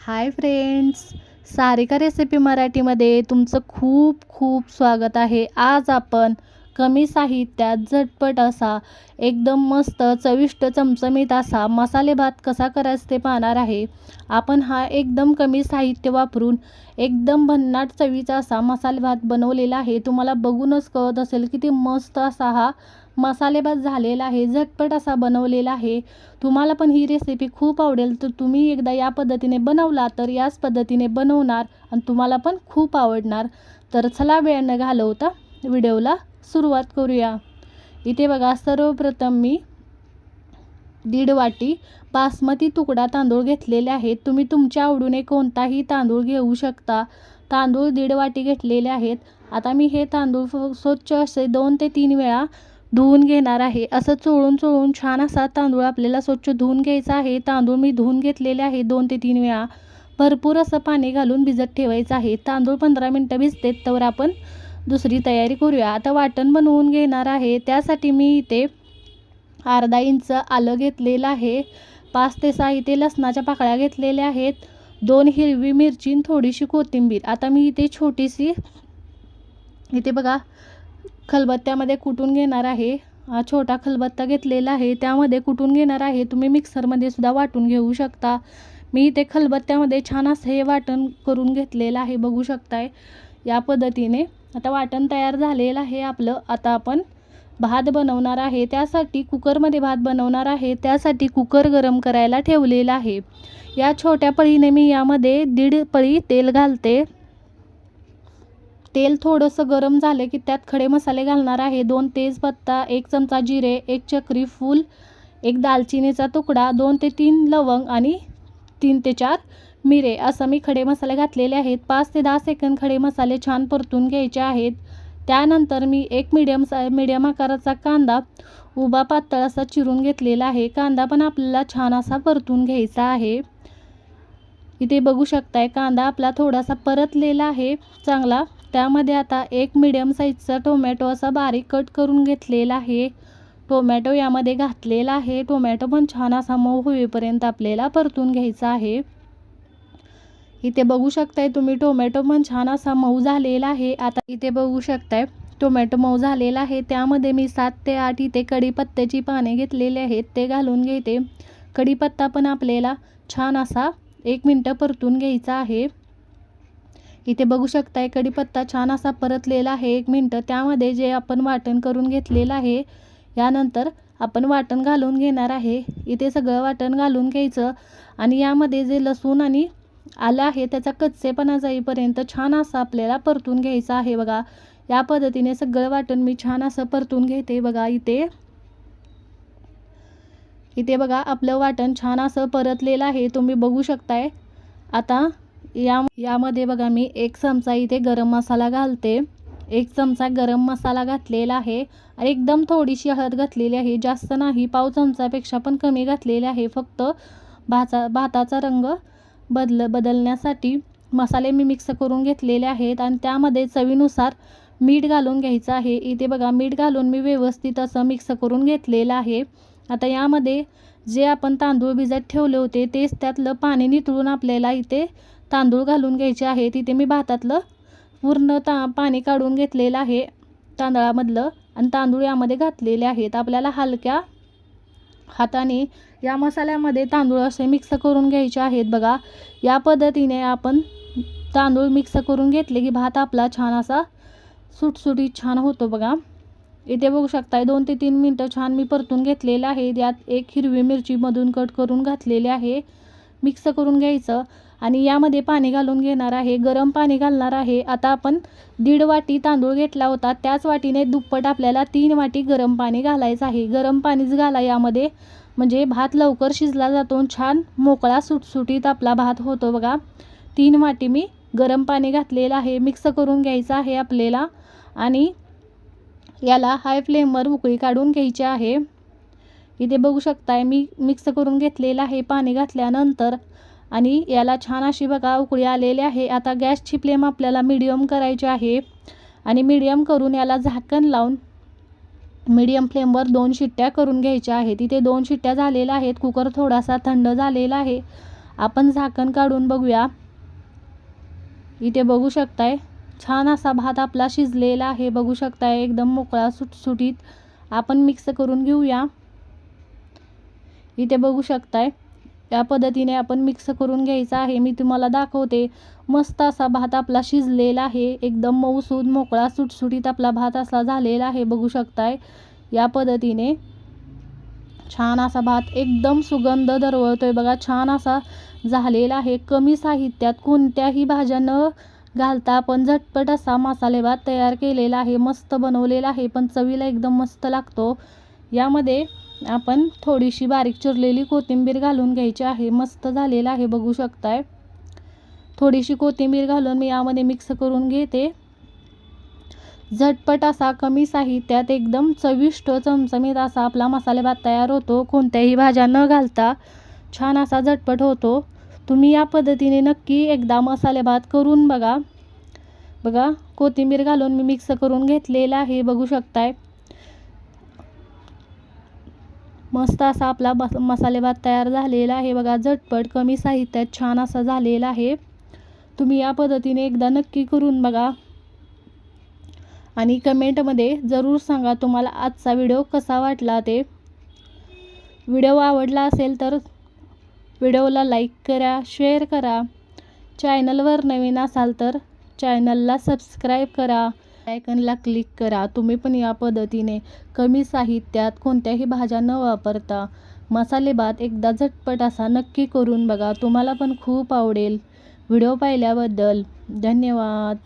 Hi friends Sarika recipe मराठीमध्ये तुमचं खूप खूप स्वागत आहे. आज आपण कमी साहित्यात झटपट असा एकदम मस्त चविष्ट चमचमीत असा मसाले भात कसा करायचा ते पाहणार आहे. आपण हा एकदम कमी साहित्य वापरून एकदम भन्नाट चवीचा असा मसाले भात बनवलेला आहे. तुम्हाला बघूनच कळत असेल किती मस्त असा हा मसालेभात झालेला आहे झटपट असा बनवलेला आहे. तुम्हाला पण ही रेसिपी खूप आवडेल तर तुम्ही एकदा या पद्धतीने बनवला तर याच पद्धतीने बनवणार आणि तुम्हाला पण खूप आवडणार. तर चला वेळ न घालवता व्हिडिओला सुरुवात करूया. इथे बघा सर्वप्रथम मी दीड वाटी बासमती तुकडा तांदूळ घेतलेले आहेत. तुम्ही तुमच्या आवडीने कोणताही तांदूळ घेऊ शकता. तांदूळ दीड वाटी घेतलेले आहेत. आता मी हे तांदूळ स्वच्छ असे दोन ते तीन वेळा धुवून घेणार आहे. असं चोळून चोळून छान असा तांदूळ आपल्याला स्वच्छ धुवून घ्यायचा आहे. तांदूळ मी धुवून घेतलेले आहे दोन ते तीन वेळा. भरपूर असं पाणी घालून भिजत ठेवायचं आहे. तांदूळ पंधरा मिनटं भिजते तर आपण दुसरी तयारी करूया. आता वाटण बनवून घेणार आहे. त्यासाठी मी इथे अर्धा इंच आलं घेतलेलं आहे. पाच ते सहा इथे लसणाच्या पाकळ्या घेतलेल्या आहेत. दोन हिरवी मिरची थोडीशी कोथिंबीर. आता मी इथे छोटीशी इथे बघा खलबत्त्यामध्ये कुटून घेणार आहे. हा छोटा खलबत्ता घेतलेला आहे. त्यामध्ये कुटून घेणार आहे. तुम्ही मिक्सरमध्ये सुद्धा वाटून घेऊ शकता. मी इथे खलबत्त्यामध्ये छान असं हे वाटण करून घेतलेलं आहे. बघू शकताय या पद्धतीने. आता वाटण तयार झालेलं आहे आपलं. आता आपण भात बनवणार आहे. त्यासाठी कुकरमध्ये भात बनवणार आहे. त्यासाठी कुकर गरम करायला ठेवलेला आहे. या छोट्या पळीने मी यामध्ये दीड पळी तेल घालते. तेल थोडंसं गरम झालं की त्यात खडे मसाले घालणार आहे. दोन तेजपत्ता एक चमचा जिरे एक चक्री फूल एक दालचिनीचा तुकडा दोन ते तीन लवंग आणि तीन ते चार मिरे असं मी खडे मसाले घातलेले आहेत. पाच ते दहा सेकंद खडे मसाले छान परतून घ्यायचे आहेत. त्यानंतर मी एक मिडियम सा मिडियम आकाराचा कांदा उभा पातळ असा चिरून घेतलेला आहे. कांदा पण आपल्याला छान असा परतून घ्यायचा आहे. इथे बघू शकताय कांदा आपला थोडासा परतलेला आहे. चांगला त्यामध्ये आता एक मिडियम साईजचा टोमॅटो असा बारीक कट करून घेतलेला आहे. टोमॅटो यामध्ये घातलेला आहे. टोमॅटो पण छान असा मऊ होईपर्यंत आपल्याला परतून घ्यायचा आहे. इथे बघू शकताय तुम्ही टोमॅटो पण छान असा मऊ झालेला आहे. आता इथे बघू शकताय टोमॅटो मऊ झालेला आहे. त्यामध्ये मी सात ते आठ इथे कढीपत्त्याची पाने घेतलेली आहेत. ते घालून घेते. कढीपत्ता पण आपल्याला छान असा एक मिनटं परतून घ्यायचा आहे. इथे बघू शकताय कढीपत्ता छान असा परतलेला आहे एक मिनटं. त्यामध्ये जे आपण वाटण करून घेतलेलं आहे यानंतर आपण वाटण घालून घेणार आहे. इथे सगळं वाटण घालून घ्यायचं. आणि यामध्ये जे लसूण आणि आलं आहे त्याचा कच्चेपणा जाईपर्यंत छान असं आपल्याला परतून घ्यायचं आहे बघा. या पद्धतीने सगळं वाटण मी छान असं परतून घेते बघा इथे. इथे बघा आपलं वाटण छान असं परतलेलं आहे. तुम्ही बघू शकताय. आता या यामध्ये बघा मी एक चमचा इथे गरम मसाला घालते. एक चमचा गरम मसाला घातलेला आहे. आणि एकदम थोडीशी हळद घातलेली आहे. जास्त नाही पाव चमचापेक्षा पण कमी घातलेले आहे. फक्त भाचा भाताचा रंग बदल बदलण्यासाठी मसाले मी मिक्स करून घेतलेले आहेत आणि त्यामध्ये चवीनुसार मीठ घालून घ्यायचं आहे. इथे बघा मीठ घालून मी व्यवस्थित असं मिक्स करून घेतलेलं आहे. आता यामध्ये जे आपण तांदूळ भिजत ठेवले होते तेच त्यातलं पाणी नितळून आपल्याला इथे तांदूळ घालून घ्यायचे आहे तिथे मी भातातलं पूर्ण ता पाणी काढून घेतलेलं आहे तांदळामधलं आणि तांदूळ यामध्ये घातलेले आहेत. आपल्याला हलक्या हाताने या मसाल्यामध्ये तांदूळ असे मिक्स करून घ्यायचे आहेत. बघा या पद्धतीने आपण तांदूळ मिक्स करून घेतले की भात आपला छान असा सुटसुटीत छान होतो बघा. इथे बघू शकताय दोन ते तीन मिनटं छान मी परतून घेतलेलं आहे. यात एक हिरवी मिरची मधून कट करून घातलेली आहे. मिक्स करून घ्यायचं आणि यामध्ये पाणी घालून घेणार आहे गरम पाणी घालणार आहे. आता आपण दीड वाटी तांदूळ घेतला होता. त्याच वाटीने दुप्पट आपल्याला तीन वाटी गरम पाणी घालायचं आहे. गरम पाणीच घाला. यामध्ये म्हणजे भात लवकर शिजला जातो छान मोकळा सुटसुटीत आपला भात होतो बघा. तीन वाटी मी गरम पाणी घातलेलं आहे. मिक्स करून घ्यायचं आहे आपल्याला. आणि याला हाय फ्लेमवर उकळी काढून घ्यायची आहे. इथे बघू शकताय मी मिक्स करून घेतलेलं आहे पाणी घातल्यानंतर. आणि याला छान अशी बघा उकळी आलेली आहे. आता गॅसची फ्लेम आपल्याला मिडियम करायची आहे. आणि मिडियम करून याला झाकण लावून मीडियम फ्लेमवर दोन शिट्ट्या करून घ्यायच्या आहेत. इथे दोन शिट्ट्या झालेल्या आहेत. कुकर थोडासा थंड झालेला आहे. आपण झाकण काढून बघूया. इथे बघू शकताय छान असा भात आपला शिजलेला आहे. बघू शकताय एकदम मोकळा सुटसुटीत. आपण मिक्स करून घेऊया. इथे बघू शकताय. या पद्धतीने आपण मिक्स करून घ्यायचा आहे. मी तुम्हाला दाखवते. मस्त असा भात आपला शिजलेला आहे. एकदम मऊसूद मोकळा सुटसुटीत आपला भात असा झालेला आहे. बघू शकताय. या पद्धतीने छान असा भात एकदम सुगंध दरवळतोय बघा. छान असा झालेला आहे. कमी साहित्यात कोणत्याही भाज्या न घालता आपण झटपट असा मसाले भात तयार केलेला आहे. मस्त बनवलेला आहे. पण चवीला एकदम मस्त लागतो. यामध्ये आपण थोडीशी बारीक चिरलेली कोथिंबीर घालून घ्यायची आहे. मस्त झालेलं आहे बघू शकताय. थोडीशी कोथिंबीर घालून मी यामध्ये मिक्स करून घेते. झटपट असा कमी साहित्यात एकदम चविष्ट चमचमीत असा आपला मसाले भात तयार होतो. कोणत्याही भाज्या न घालता छान असा झटपट होतो. तुम्ही या पद्धतीने नक्की एकदा मसाले भात करून बघा. बघा कोथिंबीर घालून मी मिक्स करून घेतलेला आहे बघू शकताय. मस्त असा आपला मस मसाले भात तयार झालेला आहे. बघा झटपट कमी साहित्यात छान असा झालेला आहे. तुम्ही या पद्धतीने एकदा नक्की करून बघा. आणि कमेंटमध्ये जरूर सांगा तुम्हाला आजचा व्हिडिओ कसा वाटला ते. व्हिडिओ आवडला असेल तर व्हिडिओला लाईक करा शेअर करा. चॅनलवर नवीन असाल तर चॅनलला सबस्क्राईब करा. आयकनला क्लिक करा. तुम्ही पण या पद्धतीने कमी साहित्यात कोणत्याही भाज्या न वापरता मसाले भात एकदा झटपट असा नक्की करून बघा. तुम्हाला पण खूप आवडेल. व्हिडिओ पाहिल्याबद्दल धन्यवाद.